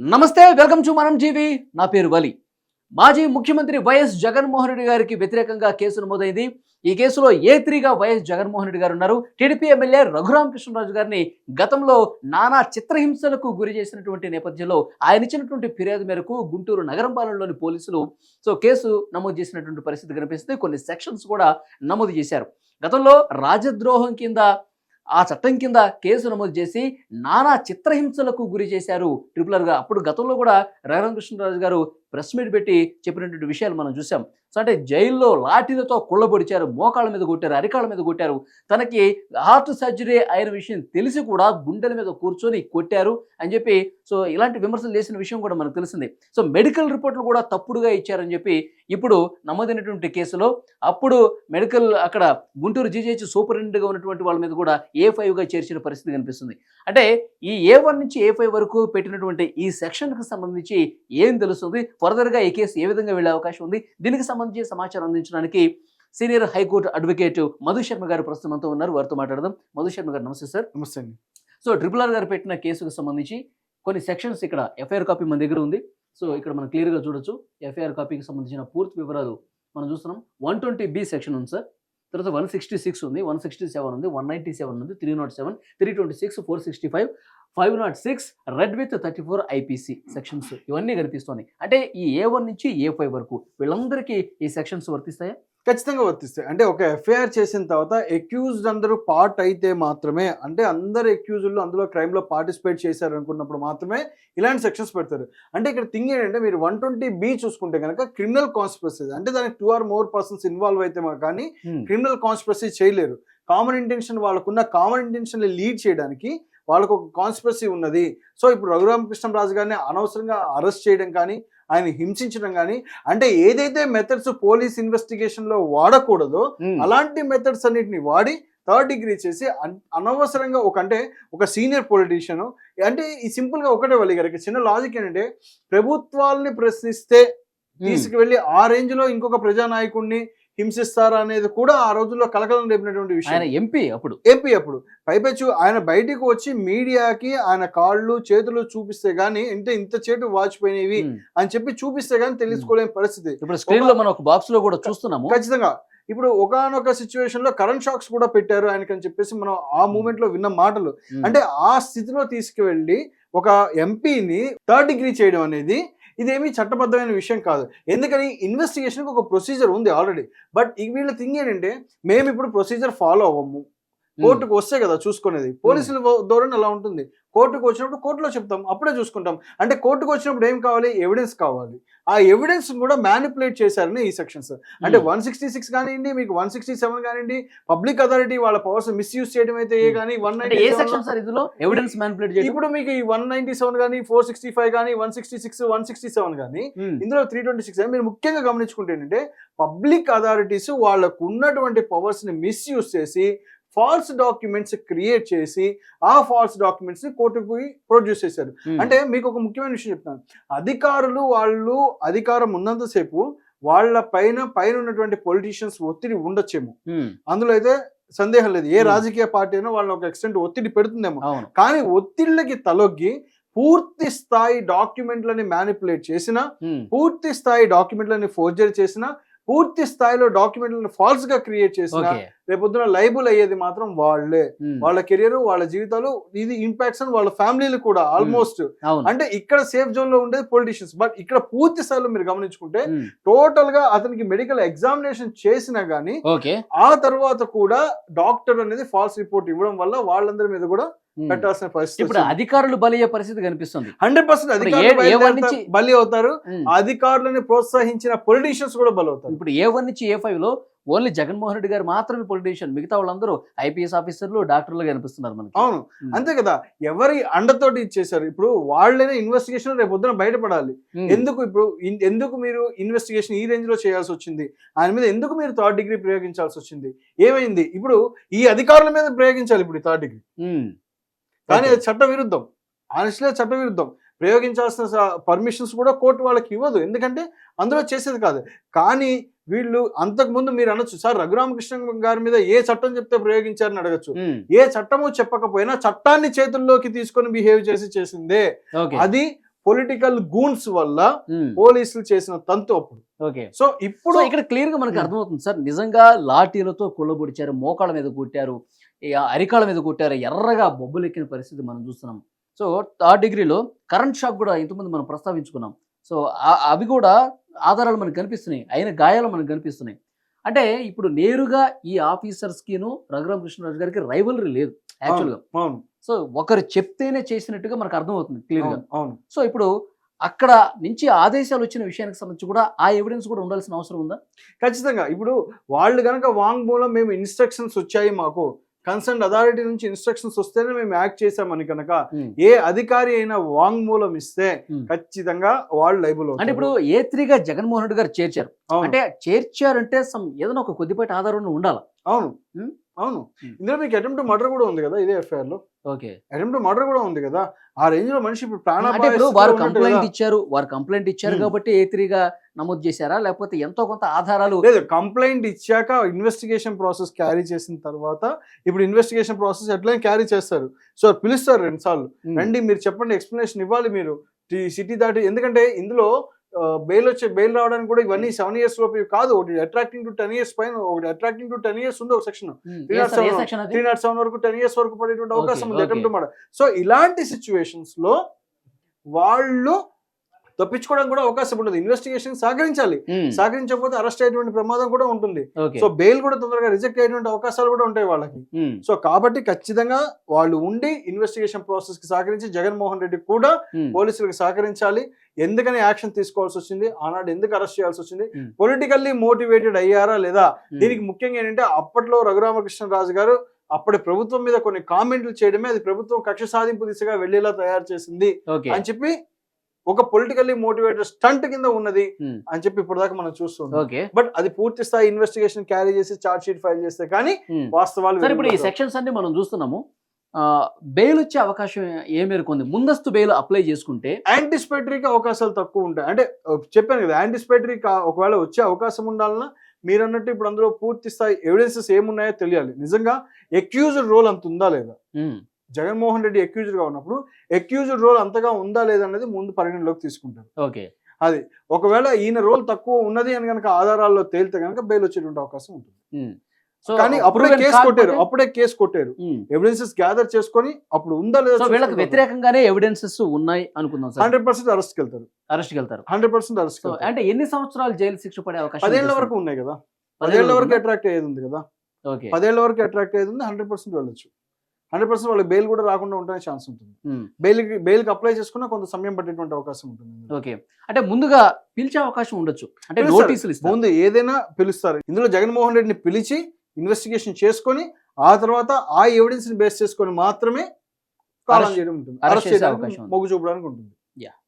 నమస్తే welcome to మనం TV. నా పేరు వలి. మాజీ ముఖ్యమంత్రి వైఎస్ జగన్మోహన్ రెడ్డి గారికి వ్యతిరేకంగా కేసు నమోదైంది. ఈ కేసులో ఏ త్రీగా వైఎస్ జగన్మోహన్ రెడ్డి గారు ఉన్నారు? టీడీపీ ఎమ్మెల్యే రఘురామకృష్ణరాజు గారిని గతంలో నానా చిత్రహింసలకు గురి చేసినటువంటి నేపథ్యంలో ఆయన ఇచ్చినటువంటి ఫిర్యాదు మేరకు గుంటూరు నగరం పాలనలోని పోలీసులు సో కేసు నమోదు చేసినటువంటి పరిస్థితి కనిపిస్తుంది. కొన్ని సెక్షన్స్ కూడా నమోదు చేశారు. గతంలో రాజద్రోహం కింద ఆ చట్టం కింద కేసు నమోదు చేసి నానా చిత్రహింసలకు గురి చేశారు ట్రిపులర్గా అప్పుడు గతంలో కూడా రఘురామకృష్ణరాజు గారు ప్రెస్ మీట్ పెట్టి చెప్పినటువంటి విషయాలు మనం చూసాం. సో అంటే జైల్లో లాఠీలతో కుళ్ళబొడిచారు మోకాళ్ళ మీద కొట్టారు అరికాళ్ళ మీద కొట్టారు. తనకి హార్ట్ సర్జరీ అయిన విషయం తెలిసి కూడా గుండెల మీద కూర్చొని కొట్టారు అని చెప్పి సో ఇలాంటి విమర్శలు చేసిన విషయం కూడా మనకు తెలిసింది. సో మెడికల్ రిపోర్ట్లు కూడా తప్పుడుగా ఇచ్చారని చెప్పి ఇప్పుడు నమోదైనటువంటి కేసులో అప్పుడు మెడికల్ అక్కడ గుంటూరు జీజేహెచ్ సూపరింటెండెంట్గా ఉన్నటువంటి వాళ్ళ మీద కూడా ఏ ఫైవ్గా చేర్చిన పరిస్థితి కనిపిస్తుంది. అంటే ఈ ఏ వన్ నుంచి ఏ ఫైవ్ వరకు పెట్టినటువంటి ఈ సెక్షన్కి సంబంధించి ఏం తెలుస్తుంది? ఫర్దర్గా ఈ కేసు ఏ విధంగా వెళ్ళే అవకాశం ఉంది? దీనికి సంబంధించి సమాచారం అందించడానికి senior high court advocate Madhu Sharma garu ప్రస్తుతం మనతో ఉన్నారు. వారితో మాట్లాడదాం. మధు శర్మ గారు నమస్తే సార్. నమస్తే అండి. సో ట్రిపుల్ ఆర్ గారు పెట్టిన కేసుకు సంబంధించి కొన్ని సెక్షన్స్ ఇక్కడ ఎఫ్ఐఆర్ కాపీ మన దగ్గర ఉంది. సో ఇక్కడ మనం క్లియర్గా చూడొచ్చు. ఎఫ్ఐఆర్ కాపీకి సంబంధించిన పూర్తి వివరాలు మనం చూస్తున్నాం. వన్ ట్వంటీ బి సెక్షన్ ఉంది సార్. తర్వాత వన్ సిక్స్టీ సిక్స్ ఉంది వన్ సిక్స్టీ సెవెన్ ఉంది వన్ నైంటీ సెవెన్ ఉంది three naught seven three twenty six four sixty five five naught six read with thirty four IPC sections ఇవన్నీ కనిపిస్తున్నాయి అంటే ఈ ఏ one నుంచి ఏ ఫైవ్ వరకు వీళ్ళందరికీ ఈ సెక్షన్స్ వర్తిస్తాయా? ఖచ్చితంగా వర్తిస్తాయి. అంటే ఒక ఎఫ్ఐఆర్ చేసిన తర్వాత అక్యూజ్డ్ అందరూ పార్ట్ అయితే మాత్రమే అంటే అందరు అక్యూజ్డ్లు అందులో క్రైమ్లో పార్టిసిపేట్ చేశారు అనుకున్నప్పుడు మాత్రమే ఇలాంటి సెక్షన్స్ పెడతారు. అంటే ఇక్కడ థింగ్ ఏంటంటే మీరు వన్ ట్వంటీ బి చూసుకుంటే కనుక క్రిమినల్ కాన్స్పిరసీ అంటే దానికి two or more persons involve అయితే కానీ క్రిమినల్ కాన్స్పిరసీ చేయలేరు. కామన్ ఇంటెన్షన్ వాళ్ళకున్న కామన్ ఇంటెన్షన్ లీడ్ చేయడానికి వాళ్ళకు ఒక కాన్స్పిరసీ ఉన్నది. సో ఇప్పుడు రఘురామకృష్ణరాజు గారిని అనవసరంగా అరెస్ట్ చేయడం కానీ ఆయన హింసించడం కానీ అంటే ఏదైతే మెథడ్స్ పోలీస్ ఇన్వెస్టిగేషన్లో వాడకూడదో అలాంటి మెథడ్స్ అన్నిటిని వాడి థర్డ్ డిగ్రీ చేసి అన్- అనవసరంగా ఒక అంటే ఒక సీనియర్ పొలిటీషియన్ అంటే ఈ సింపుల్గా ఒకటే వాళ్ళ గారికి చిన్న లాజిక్ ఏంటంటే ప్రభుత్వాల్ని ప్రశ్నిస్తే తీసుకువెళ్ళి ఆ రేంజ్లో ఇంకొక ప్రజానాయకుడిని హింసిస్తారా అనేది కూడా ఆ రోజుల్లో కలకలం రేపినటువంటి ఆయన విషయం ఎంపీ అప్పుడు. ఎంపీ అప్పుడు. పైపెచ్చు ఆయన బయటికి వచ్చి మీడియాకి ఆయన కాళ్ళు చేతులు చూపిస్తే గానీ అంటే ఇంత చేటు వాచిపోయినవి. అని చెప్పి చూపిస్తే గానీ తెలుసుకోలేని పరిస్థితి. ఇప్పుడు స్క్రీన్లో మనం ఒక బాక్స్లో కూడా చూస్తున్నాము. ఖచ్చితంగా. ఇప్పుడు ఒకానొక సిచ్యువేషన్లో కరెంట్ షాక్స్ కూడా పెట్టారు ఆయనకి అని చెప్పేసి మనం ఆ మూమెంట్లో విన్న మాటలు. అంటే ఆ స్థితిలో తీసుకువెళ్ళి ఒక ఎంపీని థర్డ్ డిగ్రీ చేయడం అనేది ఇదేమీ చట్టబద్ధమైన విషయం కాదు. ఎందుకని? ఇన్వెస్టిగేషన్కి ఒక ప్రొసీజర్ ఉంది ఆల్రెడీ బట్ ఈ వీళ్ళ థింగ్ ఏంటంటే మేము ఇప్పుడు ప్రొసీజర్ ఫాలో అవ్వము. కోర్టుకు వస్తే కదా చూసుకునేది. పోలీసుల ధోరణి అలా ఉంటుంది. కోర్టుకు వచ్చినప్పుడు కోర్టులో చెప్తాం అప్పుడే చూసుకుంటాం. అంటే కోర్టుకు వచ్చినప్పుడు ఏం కావాలి? ఎవిడెన్స్ కావాలి. ఆ ఎవిడెన్స్ కూడా మ్యానిపులేట్ చేశారని ఈ సెక్షన్స్. అంటే ఉమ్. వన్ సిక్స్టీ సిక్స్ కానివ్వండి మీకు వన్ సిక్స్టీ సెవెన్ కానివ్వండి పబ్లిక్ అథారిటీ వాళ్ళ పవర్స్ మిస్యూజ్ చేయడం అయితే ఏ Hmm. కానీ వన్ ఇందులో? ఎవిడెన్స్ మ్యానిపులేట్ చేయడం? ఇప్పుడు మీకు ఈ వన్ నైన్టీ సెవెన్ కానీ ఫోర్ సిక్స్టీ ఫైవ్ కానీ one sixty six one sixty seven కానీ. ఇందులో త్రీ ట్వంటీ సిక్స్ మీరు ముఖ్యంగా గమనించుకుంటే ఏంటంటే పబ్లిక్ అథారిటీస్ వాళ్ళకు ఉన్నటువంటి పవర్స్ని మిస్యూజ్ చేసి ఫాల్స్ డాక్యుమెంట్స్ క్రియేట్ చేసి ఆ ఫాల్స్ డాక్యుమెంట్స్ని కోర్టుకు ప్రొడ్యూస్ చేశారు ఉమ్. అంటే మీకు ఒక ముఖ్యమైన విషయం చెప్తాను అధికారులు వాళ్ళు అధికారం ఉన్నంతసేపు వాళ్ళ పైన పైన ఉన్నటువంటి పొలిటీషియన్స్ ఒత్తిడి ఉండొచ్చేమో ఉమ్. అందులో అయితే సందేహం లేదు ఏ Hmm. రాజకీయ పార్టీ అయినా వాళ్ళని ఒక ఎక్స్టెంట్ ఒత్తిడి పెడుతుందేమో కానీ ఒత్తిళ్ళకి తలొగ్గి పూర్తి స్థాయి డాక్యుమెంట్లని మ్యానిపులేట్ చేసిన. పూర్తి స్థాయి డాక్యుమెంట్లని ఫోర్జరీ చేసిన పూర్తి స్థాయిలో డాక్యుమెంట్లను ఫాల్స్గా క్రియేట్ చేసిన రేపొద్దున లైబుల్ అయ్యేది మాత్రం వాళ్ళే ఉమ్. వాళ్ళ కెరియర్ వాళ్ళ జీవితాలు ఇది ఇంపాక్ట్స్ అని వాళ్ళ ఫ్యామిలీలు కూడా ఆల్మోస్ట్ అవును అంటే ఇక్కడ సేఫ్ జోన్లో ఉండేది పొలిటీషియన్స్ బట్ ఇక్కడ పూర్తి స్థాయిలో మీరు గమనించుకుంటే ఉమ్. టోటల్గా అతనికి మెడికల్ ఎగ్జామినేషన్ చేసినా గానీ ఆ తర్వాత కూడా డాక్టర్ అనేది ఫాల్స్ రిపోర్ట్ ఇవ్వడం వల్ల వాళ్ళందరి మీద కూడా. పెట్టాల్సిన పరిస్థితి ఇప్పుడు అధికారులు బలయ్యే పరిస్థితి కనిపిస్తుంది. హండ్రెడ్ పర్సెంట్ బలి అవుతారు. అధికారులని ప్రోత్సహించిన పొలిటీషియన్స్ కూడా బలి అవుతారు ఇప్పుడు ఏ వన్ నుంచి ఏ ఫైవ్లో ఓన్లీ జగన్మోహన్ రెడ్డి గారు మాత్రమే పొలిటీషియన్ మిగతా వాళ్ళందరూ ఐపీఎస్ ఆఫీసర్లు డాక్టర్లు కనిపిస్తున్నారు మనకి. అవును. ఉమ్. అంతే కదా ఎవరి అండతోటి ఇచ్చేసారు ఇప్పుడు వాళ్ళనే ఇన్వెస్టిగేషన్ రేపు పొద్దున బయటపడాలి. ఉమ్. ఎందుకు ఇప్పుడు ఎందుకు మీరు ఇన్వెస్టిగేషన్ ఈ రేంజ్లో చేయాల్సి వచ్చింది? ఆయన మీద ఎందుకు మీరు థర్డ్ డిగ్రీ ప్రయోగించాల్సి వచ్చింది? ఏమైంది? ఇప్పుడు ఈ అధికారుల మీద ప్రయోగించాలి ఇప్పుడు థర్డ్ డిగ్రీ. కానీ. అది చట్ట విరుద్ధం ఆనెస్ట్లీ చట్ట విరుద్ధం ప్రయోగించాల్సిన పర్మిషన్స్ కూడా కోర్టు వాళ్ళకి ఇవ్వదు. ఎందుకంటే అందులో చేసేది కాదు. కానీ వీళ్ళు అంతకుముందు మీరు అనొచ్చు సార్ రఘురామకృష్ణ గారి మీద ఏ చట్టం చెప్తే ప్రయోగించారని అడగచ్చు. ఉమ్. ఏ చట్టము చెప్పకపోయినా చట్టాన్ని చేతుల్లోకి తీసుకొని బిహేవ్ చేసి చేసిందే. అది పొలిటికల్ గూన్స్ వల్ల ఉమ్, పోలీసులు చేసిన తంతు అప్పుడు. ఓకే సో ఇప్పుడు ఇక్కడ క్లియర్గా మనకి ఉమ్. అర్థమవుతుంది సార్ నిజంగా లాఠీలతో కుళ్ళబొడిచారు మోకాళ్ళ మీద కొట్టారు అరికాళ్ళ మీద కొట్టారు ఎర్రగా బొబ్బులు ఎక్కిన పరిస్థితి మనం చూస్తున్నాం. సో థర్డ్ డిగ్రీలో కరెంట్ షాక్ కూడా ఇంతకుముందు మనం ప్రస్తావించుకున్నాం. సో ఆ- అవి కూడా ఆధారాలు మనకు కనిపిస్తున్నాయి అయిన గాయాలు మనకు కనిపిస్తున్నాయి. అంటే ఇప్పుడు నేరుగా ఈ ఆఫీసర్స్కిను రఘురామ కృష్ణరాజు గారికి రైవలరీ లేదు యాక్చువల్గా. అవును సో ఒకరు చెప్తేనే చేసినట్టుగా మనకు అర్థమవుతుంది క్లియర్గా. అవును సో ఇప్పుడు అక్కడ నుంచి ఆదేశాలు వచ్చిన విషయానికి సంబంధించి కూడా ఆ ఎవిడెన్స్ కూడా ఉండాల్సిన అవసరం ఉందా? ఖచ్చితంగా. ఇప్పుడు వాళ్ళు కనుక వాంగ్మూలం మేము ఇన్స్ట్రక్షన్స్ వచ్చాయి మాకు కన్సర్న్ అథారిటీ నుంచి ఇన్స్ట్రక్షన్స్ వస్తేనే మేము యాక్ట్ చేసామని కనుక ఏ అధికారి అయినా వాంగ్మూలం ఇస్తే Hmm. ఖచ్చితంగా వాళ్ళు లైబుల్ అంటే ఇప్పుడు ఏ త్రీగా జగన్మోహన్ రెడ్డి గారు చేర్చారు. అంటే చేర్చారంటే సమ్ ఏదైనా ఒక కొద్దిపాటి ఆధారం ఉండాలి? అవును. Hmm. అవును. Hmm. ఇందులో మీకు అటెంప్ట్ మర్డర్ కూడా ఉంది కదా ఇదే ఎఫ్ఐఆర్లో? ఓకే. అటెంప్ట్ మర్డర్ కూడా ఉంది కదా. ఆ రేంజ్లో మనిషి ఇప్పుడు ప్రాణ వారు కంప్లైంట్ ఇచ్చారు వారు కంప్లైంట్ ఇచ్చారు Hmm. కాబట్టి ఏ త్రీగా నమోదు చేశారా? లేకపోతే ఎంతో కొంత ఆధారాలు లేదు కంప్లైంట్ ఇచ్చాక ఇన్వెస్టిగేషన్ ప్రాసెస్ క్యారీ చేసిన తర్వాత ఇప్పుడు ఇన్వెస్టిగేషన్ ప్రాసెస్ ఎట్లయినా క్యారీ చేస్తారు. సో పిలుస్తారు రెండు సార్లు. రండి మీరు చెప్పండి ఎక్స్ప్లెనేషన్ ఇవ్వాలి మీరు. సిటీ దాటి ఎందుకంటే ఇందులో బెయిల్ వచ్చే బెయిల్ రావడానికి కూడా ఇవన్నీ సెవెన్ ఇయర్స్ లోపు కాదు. ఒకటి అట్రాక్టింగ్ టు టెన్ ఇయర్స్ పైన ఒకటి అట్రాక్టింగ్ టు టెన్ ఇయర్స్ ఉంది ఒక సెక్షన్ seven. section అది? త్రీ నాట్ సెవెన్ వరకు టెన్ ఇయర్స్ వరకు పడేటువంటి అవకాశం ఉంది. okay. అటెంప్ట్ మాట. సో ఇలాంటి సిచ్యువేషన్స్లో వాళ్ళు తప్పించుకోవడానికి కూడా అవకాశం ఉండదు ఇన్వెస్టిగేషన్ సహకరించాలి Hmm. సహకరించకపోతే అరెస్ట్ అయ్యేటువంటి ప్రమాదం కూడా ఉంటుంది సో బెయిల్ కూడా తొందరగా రిజెక్ట్ అయ్యేటువంటి అవకాశాలు కూడా ఉంటాయి వాళ్ళకి Hmm. సో కాబట్టి ఖచ్చితంగా వాళ్ళు ఉండి ఇన్వెస్టిగేషన్ ప్రాసెస్కి సహకరించి జగన్మోహన్ రెడ్డి కూడా Hmm. పోలీసులకు సహకరించాలి ఎందుకని యాక్షన్ తీసుకోవాల్సి వచ్చింది ఆనాడు ఎందుకు అరెస్ట్ చేయాల్సి వచ్చింది Hmm. పొలిటికల్లీ మోటివేటెడ్ అయ్యారా లేదా Hmm. దీనికి ముఖ్యంగా ఏంటంటే అప్పట్లో రఘురామకృష్ణరాజు గారు అప్పటి ప్రభుత్వం మీద కొన్ని కామెంట్లు చేయడమే అది ప్రభుత్వం కక్ష సాధింపు దిశగా వెళ్ళేలా తయారు చేసింది అని చెప్పి ఒక పొలిటికల్లీ మోటివేటెడ్ స్టంట్ కింద ఉన్నది Hmm. అని చెప్పి ఇప్పటిదాకా మనం చూస్తున్నాం. బట్ అది పూర్తి స్థాయి ఇన్వెస్టిగేషన్ క్యారీ చేసి చార్జ్ షీట్ ఫైల్ చేస్తే కానీ Hmm. వాస్తవాలు ఇప్పుడు ఈ సెక్షన్స్ అన్ని మనం చూస్తున్నాము. బెయిల్ వచ్చే అవకాశం ఏ మేరకు ఉంది? ముందస్తు బెయిల్ అప్లై చేసుకుంటే యాంటిసిపేటరీకి అవకాశాలు తక్కువ ఉంటాయి. అంటే చెప్పాను కదా యాంటిసిపేటరీ ఒకవేళ వచ్చే అవకాశం ఉండాలన్నా మీరు అన్నట్టు ఇప్పుడు అందులో పూర్తి స్థాయి ఎవిడెన్సెస్ ఏమున్నాయో తెలియాలి. నిజంగా ఎక్యూజ్డ్ రోల్ అంత ఉందా లేదా? Hmm. జగన్మోహన్ రెడ్డి accused గా ఉన్నప్పుడు ఎక్యూజ్డ్ రోల్ అంతగా ఉందా లేదా అనేది ముందు పరిగణలోకి తీసుకుంటారు. ఓకే. అది ఒకవేళ ఈయన రోల్ తక్కువ ఉన్నది అని కనుక ఆధారాల్లో తేలితే కనుక బెయిల్ వచ్చేటువంటి అవకాశం ఉంటుంది. సో కానీ అప్పుడే కేసు కొట్టారు అప్పుడే కేసు కొట్టారు. ఎవిడెన్సెస్ గ్యాదర్ చేసుకొని అప్పుడు ఉందా లేదా వీళ్ళకి వ్యతిరేకంగానే ఎవిడెన్సెస్ ఉన్నాయి అనుకుందాం హండ్రెడ్ పర్సెంట్ అరెస్ట్ వెళ్తారు అరెస్ట్కి వెళ్తారు హండ్రెడ్ పర్సెంట్ అరెస్ట్ అంటే ఎన్ని సంవత్సరాలు జైలు శిక్ష పడే అవకాశం పదేళ్ళ వరకు ఉన్నాయి కదా? పదేళ్ళ వరకు? అట్రాక్ట్ అయ్యేది ఉంది కదా. పదేళ్ళ వరకు అట్రాక్ట్ అయ్యేది ఉంది హండ్రెడ్ పర్సెంట్ వెళ్ళొచ్చు. హండ్రెడ్ పర్సెంట్ వాళ్ళకి బెయిల్ కూడా రాకుండా ఉంటే ఛాన్స్ ఉంటుంది. బెయిల్ బెయిల్కి అప్లై చేసుకున్నా కొంత సమయం పట్టేటువంటి అవకాశం ఉంటుంది ఓకే అంటే ముందుగా పిలిచే అవకాశం ఉండొచ్చు. అంటే. నోటీసులు ముందు ఏదైనా పిలుస్తారు. ఇందులో జగన్మోహన్ రెడ్డిని పిలిచి ఇన్వెస్టిగేషన్ చేసుకొని ఆ తర్వాత ఆ ఎవిడెన్స్ని బేస్ చేసుకొని మాత్రమే కాలం చేయడం ఉంటుంది. అరెస్ట్ చేసే అవకాశం. మొగ్గు చూపడానికి ఉంటుంది.